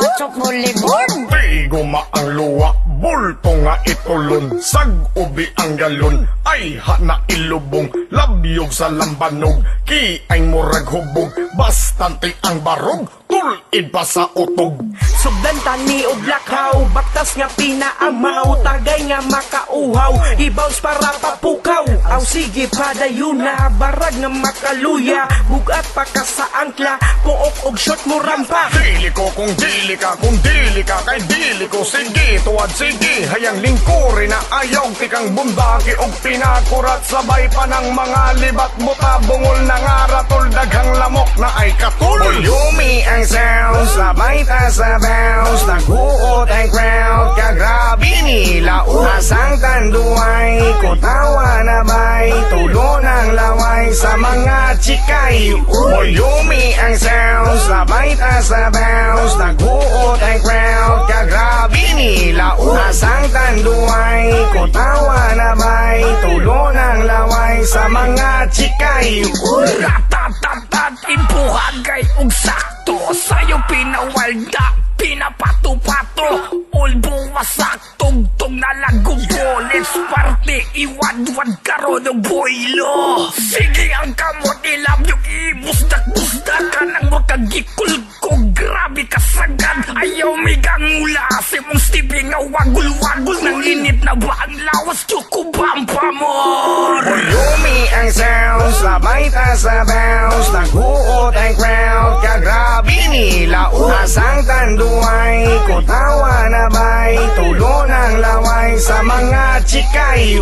Achok mo libon. Tiguma ang luwa, bulto nga itulon Sag ubi ang galon, ay ha na ilubong Labyog sa lambanog, ki ay murag hubog Bastante ang barog, tulid pa sa utog Sugdan tani o blakaw Baktas nga pinaamaw Tagay nga makauhaw. I-bounce para papukaw Aw sige padayon na. Barag nga makaluya. Bugat pa ka sa angkla Puok og shot mo rampa. Dili ko kung dili ka, kung dili ka kay dili ko. Sige, tuwad sige, hayang lingkuri na ayaw Tikang bundaki og pinakurat. Sabay pa ng mga libat buta Bungol na nga ratol, daghang lamok na ay katul Yumi ang sound, sabay ta sa bounce Naghuot ang crowd, kagrabe nila Asang tanduay, kutawa na bay Tulo ng laway. Sa mga chikay Yumi ang sound, sabay ta sa bounce Naghuot ang crowd, kagrabe nila Asang tanduay, kutawa na bay Tulo ng laway. Sa mga chikay Ratatatat, impuhan kay og Sa'yo pinawalda, pinapatupato Ulbo wasak, tugtog na lagong bullets Parte, iwadwad karon ng boilo. Sige ang kamot, ilab yung ibusdak-busdak ka nang makagikul ko. Grabe ka sagad, ayaw migang mula Si mong Stevie nga wagul-wagul Nang init na ba ang lawas, tsukubampa mo Yumi ang sound, sabay ta sa bounce Naghuot ang crowd, kagrabe nila Asang tanduay, kutawa na bay Tulo ng laway. Sa mga chikay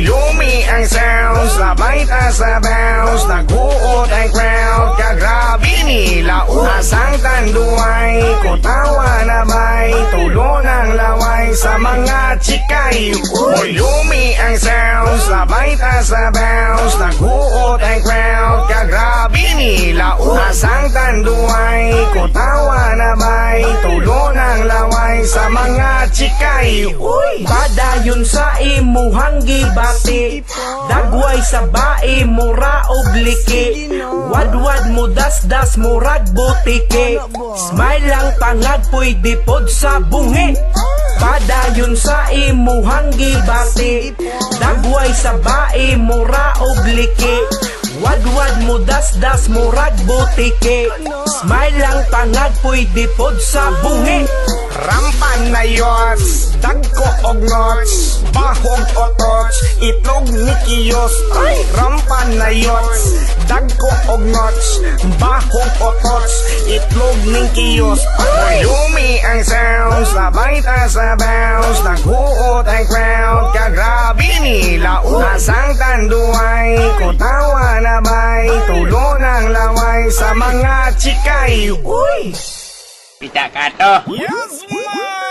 Yumi ang sound, sabay ta sa bounce Naghuot ang crowd, kagrabe nila Asang tanduay, kutawa na bay sa mga chikay. Yumi ang sound, sabay ta sa bounce. Naghuot ang crowd, kagrabe nila. Asang tanduay, kutawa na bay. Tulo ng laway sa mga chikay. Uy! Padayon sa imuhang gibati. Dagway sa bae mura obliki Wadwad mo dasdas murag butike. Smile lang pangag pwede pod sa bungi Padayon sa imuhang gibati. Dagway sa bae mura obliki Wadwad mo dasdas murag butike Smile lang pangag pwede pod sa bungi Rampan na yots, dagko og nots, bahog otots, itlog ni Kiyos. Ay, rampan na yots, dagko og nots, bahog otots, itlog ni Kiyos. Yumi ang sound, sabay ta sa bounce, naghuot ang crowd, kagrabe nila. Asang tanduay, kutawa na bay, tulo ng laway sa mga chikay. Uy! Pita ka to Yes, man!